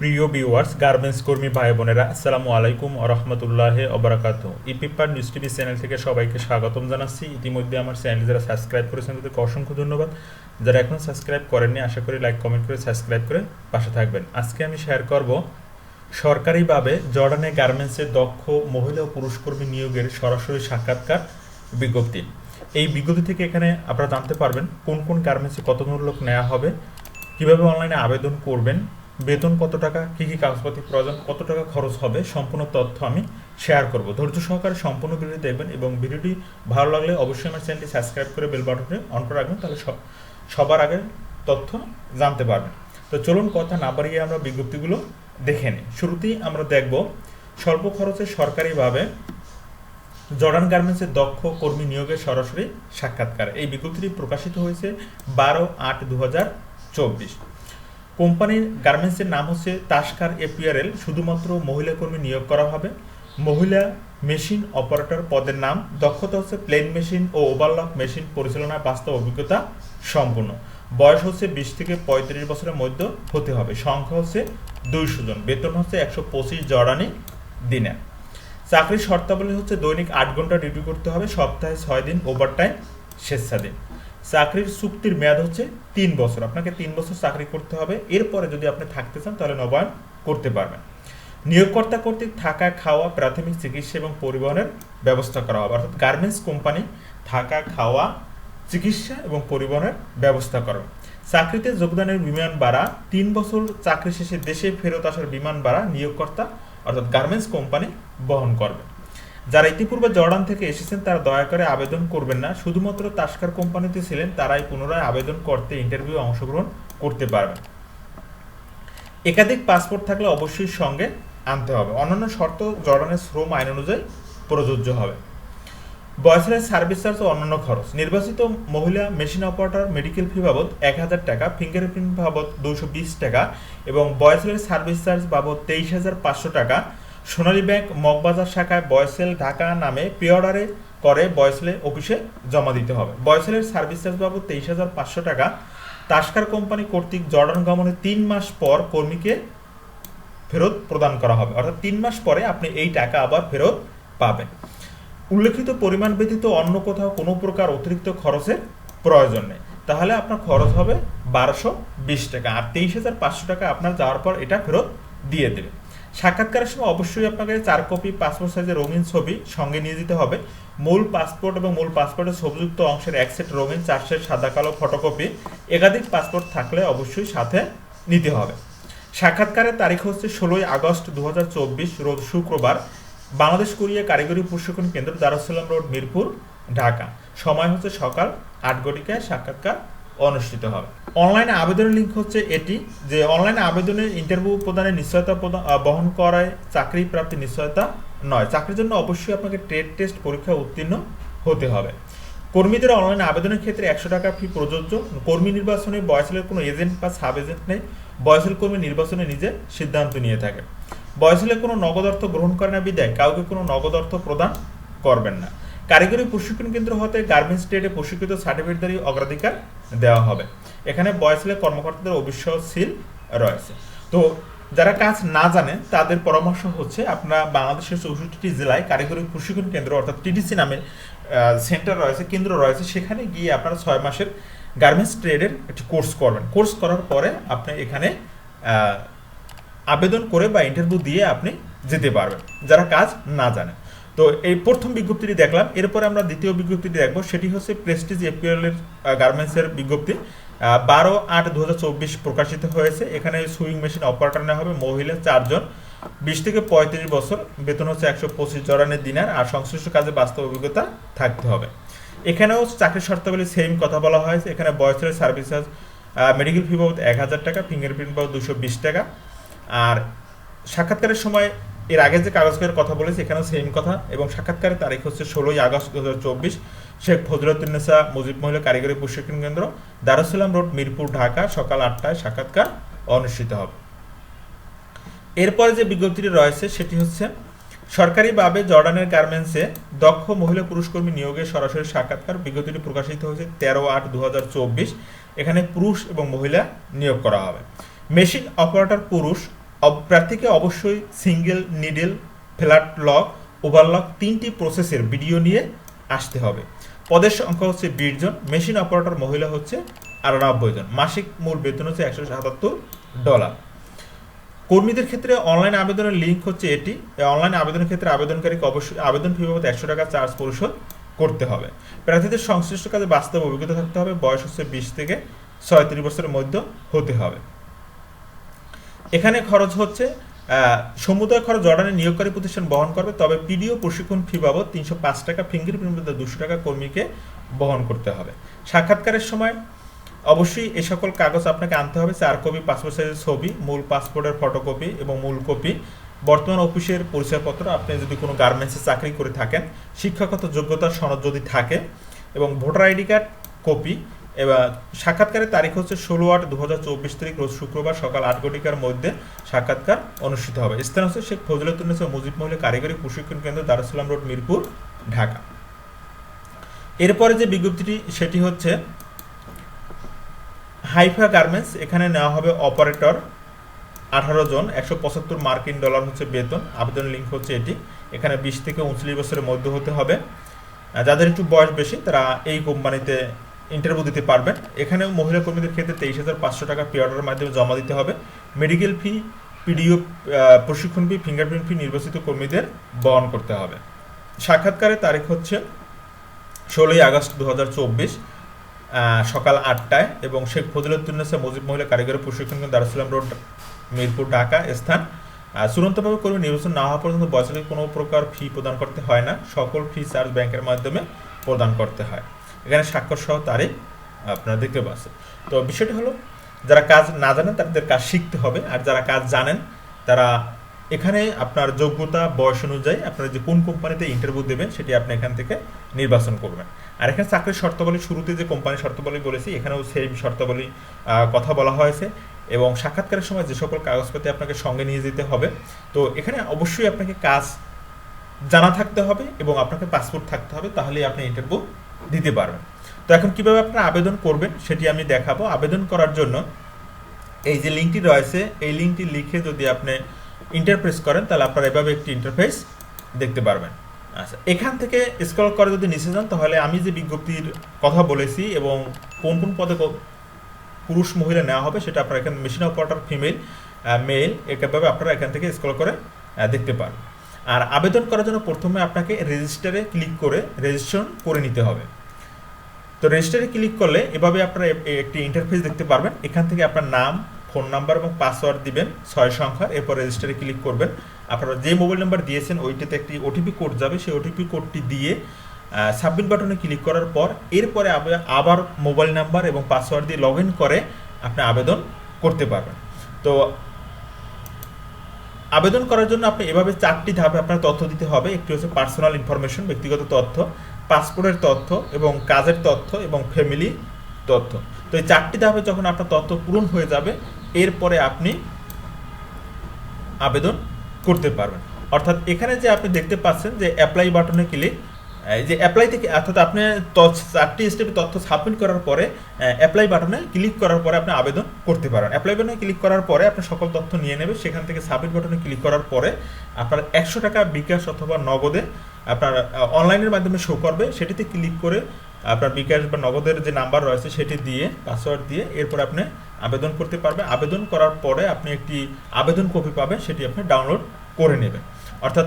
প্রিয় viewers garments কর্মী ভাই বোনেরা, আসসালামু আলাইকুম আরহামতুল্লাহ অবরাকাত ইপিপার নিউজ টিভি চ্যানেল থেকে সবাইকে স্বাগতম জানাচ্ছি। ইতিমধ্যে আমার চ্যানেল যারা সাবস্ক্রাইব করেছেন তাদেরকে অসংখ্য ধন্যবাদ। যারা এখন সাবস্ক্রাইব করেননি, আশা করি লাইক কমেন্ট করে সাবস্ক্রাইব করে পাশে থাকবেন। আজকে আমি শেয়ার করব সরকারিভাবে জর্ডানে গার্মেন্টসের দক্ষ মহিলা ও পুরুষ কর্মী নিয়োগের সরাসরি সাক্ষাৎকার বিজ্ঞপ্তি। এই বিজ্ঞপ্তি থেকে এখানে আপনারা জানতে পারবেন কোন কোন গার্মেন্টসে কত লোক নেওয়া হবে, কীভাবে অনলাইনে আবেদন করবেন বেতন কত টাকা, কী কী কাগজপাতি প্রয়োজন, কত টাকা খরচ হবে, সম্পূর্ণ তথ্য আমি শেয়ার করব। ধৈর্য সহকারে সম্পূর্ণ ভিডিও দেখবেন এবং ভিডিওটি ভালো লাগলে অবশ্যই আমার চ্যানেলটি সাবস্ক্রাইব করে বেল বাটনে অন করে রাখবেন, তাহলে সব- সবার আগে তথ্য জানতে পারবেন। তো চলুন কথা না বাড়িয়ে আমরা বিজ্ঞপ্তিগুলো দেখে নিই। শুরুতেই আমরা দেখব, স্বল্প খরচে সরকারিভাবে জর্ডান গার্মেন্টসের দক্ষ কর্মী নিয়োগের সরাসরি সাক্ষাৎকার। এই বিজ্ঞপ্তিটি প্রকাশিত হয়েছে বারো আট দু হাজার চব্বিশ। কোম্পানির গার্মেন্টসের নাম হচ্ছে তাস্কার এপিআরএল, শুধুমাত্র মহিলা কর্মী নিয়োগ করা হবে। মহিলা মেশিন অপারেটর পদের নাম, দক্ষতা হচ্ছে প্লেন মেশিন ও ওভারলক মেশিন পরিচালনার বাস্তব অভিজ্ঞতা সম্পূর্ণ। বয়স হচ্ছে বিশ থেকে পঁয়ত্রিশ বছরের মধ্যে হতে হবে। সংখ্যা হচ্ছে দুইশো জন। বেতন হচ্ছে একশো পঁচিশ জর্ডানি দিনে। চাকরির শর্তাবলী হচ্ছে দৈনিক আট ঘণ্টা ডিউটি করতে হবে। সপ্তাহে ছয় দিন, ওভারটাইম, স্বেচ্ছাদিন। চাকরির চুক্তির মেয়াদ হচ্ছে তিন বছর। আপনাকে তিন বছর চাকরি করতে হবে। এরপরে যদি আপনি থাকতে চান, তাহলে নবায়ন করতে পারবেন। নিয়োগকর্তা কর্তৃক থাকা, খাওয়া, প্রাথমিক চিকিৎসা এবং পরিবহনের ব্যবস্থা করা হবে। অর্থাৎ গার্মেন্টস কোম্পানি থাকা, খাওয়া, চিকিৎসা এবং পরিবহনের ব্যবস্থা করবে। চাকরিতে যোগদানের বিমান ভাড়া, তিন বছর চাকরি শেষে দেশে ফেরত আসার বিমান ভাড়া নিয়োগকর্তা অর্থাৎ গার্মেন্টস কোম্পানি বহন করবে। যারা ইতিপূর্বে জর্ডান থেকে এসেছেন, তারা দয়া করে আবেদন করবেন না। শুধুমাত্র তাস্কার কোম্পানিতে ছিলেন, তারাই পুনরায় আবেদন করতে ইন্টারভিউ অংশগ্রহণ করতে পারবেন। একাধিক পাসপোর্ট থাকলে অবশ্যই সঙ্গে আনতে হবে। অন্যান্য শর্ত জর্ডানের শ্রম আইন অনুযায়ী প্রযোজ্য হবে। বয়সের সার্ভিস চার্জ ও অন্যান্য খরচ। নির্বাচিত মহিলা মেশিন অপারেটর মেডিকেল ফি বাবদ এক হাজার টাকা ফিঙ্গারপ্রিন্ট বাবদ দুশো বিশ টাকা এবং বয়সের সার্ভিস চার্জ বাবদ তেইশ হাজার পাঁচশো টাকা সোনালী ব্যাংক মগবাজার শাখায় বয়সেল ঢাকা নামে পে অর্ডারে করে বয়সেলে অফিসে জমা দিতে হবে। বয়সেলের সার্ভিস চার্জ বাবদ তেইশ হাজার পাঁচশো টাকা। তাস্কার কোম্পানি কর্তৃক জর্ডান গমনের তিন মাস পর কর্মীকে ফেরত প্রদান করা হবে। অর্থাৎ তিন মাস পরে আপনি এই টাকা আবার ফেরত পাবেন। উল্লেখিত পরিমাণ ব্যতীত অন্য কোথাও কোনো প্রকার অতিরিক্ত খরচের প্রয়োজন নেই। তাহলে আপনার খরচ হবে বারোশো বিশ টাকা। আর তেইশ হাজার পাঁচশো টাকা আপনার যাওয়ার পর এটা ফেরত দিয়ে দেবে। সাক্ষাৎকারের সময় অবশ্যই আপনাকে চার কপি পাসপোর্ট সাইজের রঙিন ছবি সঙ্গে নিয়ে যেতে হবে। মূল পাসপোর্ট এবং মূল পাসপোর্টের ছবিযুক্ত অংশের এক সেট রঙিন, চার সেট সাদা, কালো ফটোকপি একাধিক পাসপোর্ট থাকলে অবশ্যই সাথে নিতে হবে। সাক্ষাৎকারের তারিখ হচ্ছে ষোলোই আগস্ট দু হাজার চব্বিশ, রোজ শুক্রবার, বাংলাদেশ কোরিয়া কারিগরি প্রশিক্ষণ কেন্দ্র দারুসালাম রোড, মিরপুর, ঢাকা। সময় হচ্ছে সকাল আট ঘটিকায় সাক্ষাৎকার অনুষ্ঠিত হবে। অনলাইনে আবেদনের লিঙ্ক হচ্ছে এটি, যে অনলাইনে আবেদনের ইন্টারভিউ প্রদানের নিশ্চয়তা বহন করায় চাকরি প্রাপ্তির নিশ্চয়তা নয়। চাকরির জন্য অবশ্যই আপনাকে ট্রেড টেস্ট পরীক্ষা উত্তীর্ণ হতে হবে। কর্মীদের অনলাইনে আবেদনের ক্ষেত্রে একশো টাকা ফি প্রযোজ্য। কর্মী নির্বাচনে বয়সেলের কোনো এজেন্ট বা সাব এজেন্ট নেই বয়সেল কর্মী নির্বাচনে নিজে সিদ্ধান্ত নিয়ে থাকে। বয়সেলে কোনো নগদ অর্থ গ্রহণ করে না বিদায়। কাউকে কোনো নগদ অর্থ প্রদান করবেন না। কারিগরি প্রশিক্ষণ কেন্দ্র হতে গার্মেন্টস ট্রেডে প্রশিক্ষিত সার্টিফিকেটদারি অগ্রাধিকার দেওয়া হবে। এখানে বয়সেলে কর্মকর্তাদের অবিশ্বাস সিল রয়েছে। তো যারা কাজ না জানেন তাদের পরামর্শ হচ্ছে আপনারা বাংলাদেশের চৌষট্টিটি জেলায় কারিগরি প্রশিক্ষণ কেন্দ্র, অর্থাৎ টিডিসি নামে সেন্টার রয়েছে, কেন্দ্র রয়েছে। সেখানে গিয়ে আপনারা ছয় মাসের গার্মেন্টস ট্রেডের একটি কোর্স করবেন। কোর্স করার পরে আপনি এখানে আবেদন করে বা ইন্টারভিউ দিয়ে আপনি যেতে পারবেন। যারা কাজ না জানেন তো এই প্রথম বিজ্ঞপ্তিটি দেখলাম। এরপরে আমরা দ্বিতীয় বিজ্ঞপ্তিটি দেখব। সেটি হচ্ছে প্রেস্টিজ এপিএল এর গার্মেন্টসের বিজ্ঞপ্তি। বারো আট দু প্রকাশিত হয়েছে। এখানে সুইং মেশিন অপারেটর নেওয়া হবে। মহিলা চারজন। বিশ থেকে পঁয়ত্রিশ বছর। বেতন হচ্ছে একশো পঁচিশ জরানের দিনার। আর সংশ্লিষ্ট কাজে বাস্তব অভিজ্ঞতা থাকতে হবে। এখানেও চাকরির শর্তাবলী সেম কথা বলা হয়েছে। এখানে বয়সের সার্ভিস মেডিকেল ফি বাবদ এক হাজার টাকা ফিঙ্গারপ্রিন্ট বাবদ দুশো বিশ টাকা। আর সাক্ষাৎকারের সময় এর আগে যে কাগজের কথা বলেছি, এখানেও সেম কথা। এবং সাক্ষাৎকারের তারিখ হচ্ছে ষোলোই আগস্ট দু হাজার চব্বিশ। শেখ ফজরতুন্নেসা মুজিব মহিলা কারিগরি প্রশিক্ষণ কেন্দ্র দারুসালাম রোড, মিরপুর, ঢাকা, সকাল আটটায় সাক্ষাৎকার অনুষ্ঠিত হবে। এরপরে যে বিজ্ঞপ্তিটি রয়েছে, সেটি হচ্ছে, সরকারিভাবে জর্ডানের গার্মেন্টসে দক্ষ মহিলা পুরুষ কর্মী নিয়োগের সরাসরি সাক্ষাৎকার, বিজ্ঞপ্তিটি প্রকাশিত হয়েছে তেরো আট দু এখানে পুরুষ এবং মহিলা নিয়োগ করা হবে। মেশিন অপারেটর পুরুষ প্রার্থীকে অবশ্যই single needle, flat lock, overlock তিনটি প্রসেসের ভিডিও নিয়ে আসতে হবে। পদের সংখ্যা হচ্ছে বিশ জন, মেশিন অপারেটর মহিলা হচ্ছে আটানব্বই জন। মাসিক মূল বেতন হচ্ছে একশো সাতাত্তর ডলার। কর্মীদের ক্ষেত্রে অনলাইন আবেদনের লিঙ্ক হচ্ছে এটি। অনলাইন আবেদনের ক্ষেত্রে আবেদনকারীকে অবশ্যই আবেদন ফি বাবদ একশো টাকা চার্জ পরিশোধ করতে হবে। প্রার্থীদের সংশ্লিষ্ট কাজে বাস্তব অভিজ্ঞতা থাকতে হবে। বয়স হচ্ছে বিশ থেকে ছয়ত্রিশ বছরের মধ্যে হতে হবে। এখানে খরচ হচ্ছে সমুদায় খরচ জর্ডানে নিয়োগকারী প্রতিষ্ঠান বহন করবে, তবে পিডিও প্রশিক্ষণ ফি বাবদ তিনশো পাঁচ টাকা ফিঙ্গারপ্রিন্ট দুশো টাকা কর্মীকে বহন করতে হবে। সাক্ষাৎকারের সময় অবশ্যই এ সকল কাগজ আপনাকে আনতে হবে চার কপি পাসপোর্ট সাইজের ছবি, মূল পাসপোর্টের ফটোকপি এবং মূল কপি বর্তমান অফিসের পরিচয়পত্র, আপনি যদি কোনো গার্মেন্টসে চাকরি করে থাকেন, শিক্ষাগত যোগ্যতার সনদ যদি থাকে এবং ভোটার আইডি কার্ড কপি এবার সাক্ষাৎকারের তারিখ হচ্ছে ষোলো আট দু হাজার চব্বিশ তারিখ, রোজ শুক্রবার সকাল আট ঘটিকার মধ্যে সাক্ষাৎকার অনুষ্ঠিত হবে। স্থান হচ্ছে শেখ ফজলুদ্দিন মুজিব মহিলা কারিগরি প্রশিক্ষণ কেন্দ্র দারুসালাম রোড, মিরপুর, ঢাকা। এরপরে যে বিজ্ঞপ্তিটি, সেটি হচ্ছে হাইফা গার্মেন্টস, এখানে নেওয়া হবে অপারেটর আঠারো জন, একশো পঁচাত্তর মার্কিন ডলার হচ্ছে বেতন আবেদন লিঙ্ক হচ্ছে এটি। এখানে বিশ থেকে উনচল্লিশ বছরের মধ্যে হতে হবে। যাদের একটু বয়স বেশি, তারা এই কোম্পানিতে ইন্টারভিউ দিতে পারবেন। এখানেও মহিলা কর্মীদের ক্ষেত্রে তেইশ হাজার পাঁচশো টাকা পে অর্ডারের মাধ্যমে জমা দিতে হবে। মেডিকেল ফি পিডিও প্রশিক্ষণ ফি ফিঙ্গারপ্রিন্ট ফি নির্বাচিত কর্মীদের বহন করতে হবে। সাক্ষাৎকারের তারিখ হচ্ছে ষোলোই আগস্ট দু হাজার চব্বিশ সকাল আটটায় এবং শেখ ফজিলুদ্দিনেসা মুজিব মহিলা কারিগরি প্রশিক্ষণ কেন্দ্র, দারুসালাম রোড, মিরপুর, ঢাকা স্থান। চূড়ান্তভাবে কর্মী নির্বাচন না হওয়া পর্যন্ত বছরে কোনো প্রকার ফি প্রদান করতে হয় না। সকল ফি চার্জ ব্যাংকের মাধ্যমে প্রদান করতে হয়। এখানে স্বাক্ষর সহ তারিখ আপনারা দেখতে পাচ্ছেন। তো বিষয়টি হলো, যারা কাজ না জানেন তাদের কাজ শিখতে হবে, আর যারা কাজ জানেন তারা এখানে আপনার যোগ্যতা, বয়স অনুযায়ী আপনারা যে কোন কোম্পানিতে ইন্টারভিউ দেবেন সেটি আপনি এখান থেকে নির্বাচন করবেন। আর এখানে চাকরির শর্তাবলী, শুরুতে যে কোম্পানির শর্তাবলী বলেছি, এখানেও সেই শর্তাবলী কথা বলা হয়েছে। এবং সাক্ষাৎকারের সময় যে সকল কাগজপাতি আপনাকে সঙ্গে নিয়ে যেতে হবে, তো এখানে অবশ্যই আপনাকে কাজ জানা থাকতে হবে এবং আপনাকে পাসপোর্ট থাকতে হবে, তাহলেই আপনি ইন্টারভিউ দিতে পারবেন। তো এখন কীভাবে আপনারা আবেদন করবেন সেটি আমি দেখাবো। আবেদন করার জন্য এই যে লিঙ্কটি রয়েছে, এই লিঙ্কটি লিখে যদি আপনি ইন্টারপ্রেস করেন, তাহলে আপনারা এভাবে একটি ইন্টারফেস দেখতে পারবেন। আচ্ছা এখান থেকে স্ক্রল করে যদি নিচে যান, তাহলে আমি যে বিজ্ঞপ্তির কথা বলেছি এবং কোন কোন পদে পুরুষ মহিলা নেওয়া হবে, সেটা আপনারা এখানে মেশিন অপারেটর ফিমেল মেল এভাবে আপনারা এখান থেকে স্ক্রল করে দেখতে পারবেন। আর আবেদন করার জন্য প্রথমে আপনাকে রেজিস্টারে ক্লিক করে রেজিস্ট্রেশন করে নিতে হবে। তো রেজিস্টারে ক্লিক করলে এভাবে আপনারা একটি ইন্টারফেস দেখতে পারবেন। এখান থেকে আপনার নাম ফোন নাম্বার এবং পাসওয়ার্ড দিবেন, ছয় সংখ্যার। এরপর রেজিস্টারে ক্লিক করবেন। আপনারা যে মোবাইল নাম্বার দিয়েছেন, ওইটাতে একটি ওটিপি কোড যাবে। সেই ওটিপি কোডটি দিয়ে সাবমিট বাটনে ক্লিক করার পর এরপরে আবে- আবার মোবাইল নাম্বার এবং পাসওয়ার্ড দিয়ে লগ ইন করে আপনি আবেদন করতে পারবেন। তো আবেদন করার জন্য আপনি এভাবে চারটি ধাপে আপনার তথ্য দিতে হবে। একটি হচ্ছে পার্সোনাল ইনফরমেশন ব্যক্তিগত তথ্য পাসপোর্টের তথ্য এবং কাজের তথ্য এবং ফ্যামিলি তথ্য। তো এই চারটি ধাপে যখন আপনার তথ্য পূরণ হয়ে যাবে, এরপরে আপনি আবেদন করতে পারবেন। অর্থাৎ এখানে যে আপনি দেখতে পাচ্ছেন যে অ্যাপ্লাই বাটনে ক্লিক যে অ্যাপ্লাই থেকে, অর্থাৎ আপনি চারটি স্টেপে তথ্য সাবমিট করার পরে অ্যাপ্লাই বাটনে ক্লিক করার পরে আপনি আবেদন করতে পারেন। অ্যাপ্লাই বাটনে ক্লিক করার পরে আপনি সকল তথ্য নিয়ে নেবে। সেখান থেকে সাবমিট বাটনে ক্লিক করার পরে আপনার একশো টাকা বিকাশ অথবা নগদে আপনার অনলাইনের মাধ্যমে শো করবে। সেটিতে ক্লিক করে আপনার বিকাশ বা নগদের যে নাম্বার রয়েছে, সেটি দিয়ে পাসওয়ার্ড দিয়ে এরপর আপনি আবেদন করতে পারবে। আবেদন করার পরে আপনি একটি আবেদন কপি পাবেন, সেটি আপনি ডাউনলোড করে নেবেন। অর্থাৎ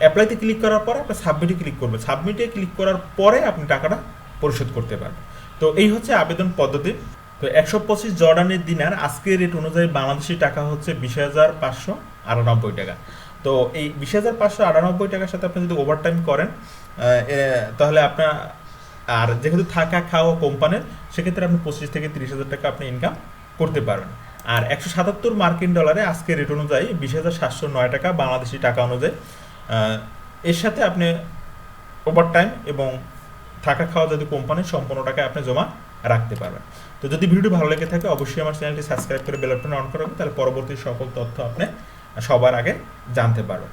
অ্যাপ্লাইতে ক্লিক করার পরে আপনি সাবমিটে ক্লিক করবেন। সাবমিটে ক্লিক করার পরে আপনি টাকাটা পরিশোধ করতে পারবেন। তো এই হচ্ছে আবেদন পদ্ধতি। তো একশো পঁচিশ জর্ডানের দিনার আজকের রেট অনুযায়ী বাংলাদেশি টাকা হচ্ছে বিশ হাজার পাঁচশো আটানব্বই টাকা। তো এই বিশ হাজার পাঁচশো আটানব্বই টাকার সাথে আপনি যদি ওভারটাইম করেন তাহলে আপনার, আর যেহেতু থাকা খাওয়া কোম্পানির সেক্ষেত্রে আপনি পঁচিশ থেকে তিরিশ হাজার টাকা আপনি ইনকাম করতে পারবেন। আর একশো সাতাত্তর মার্কিন ডলারে আজকের রেট অনুযায়ী বিশ হাজার সাতশো নয় টাকা বাংলাদেশি টাকা অনুযায়ী এর সাথে আপনি ওভার টাইম এবং থাকা খাওয়া যদি কোম্পানির সম্পূর্ণ টাকায় আপনি জমা রাখতে পারবেন। তো যদি ভিডিওটি ভালো লেগে থাকে, অবশ্যই আমার চ্যানেলটি সাবস্ক্রাইব করে বেল অন করবেন তাহলে পরবর্তী সকল তথ্য আপনি সবার আগে জানতে পারবেন।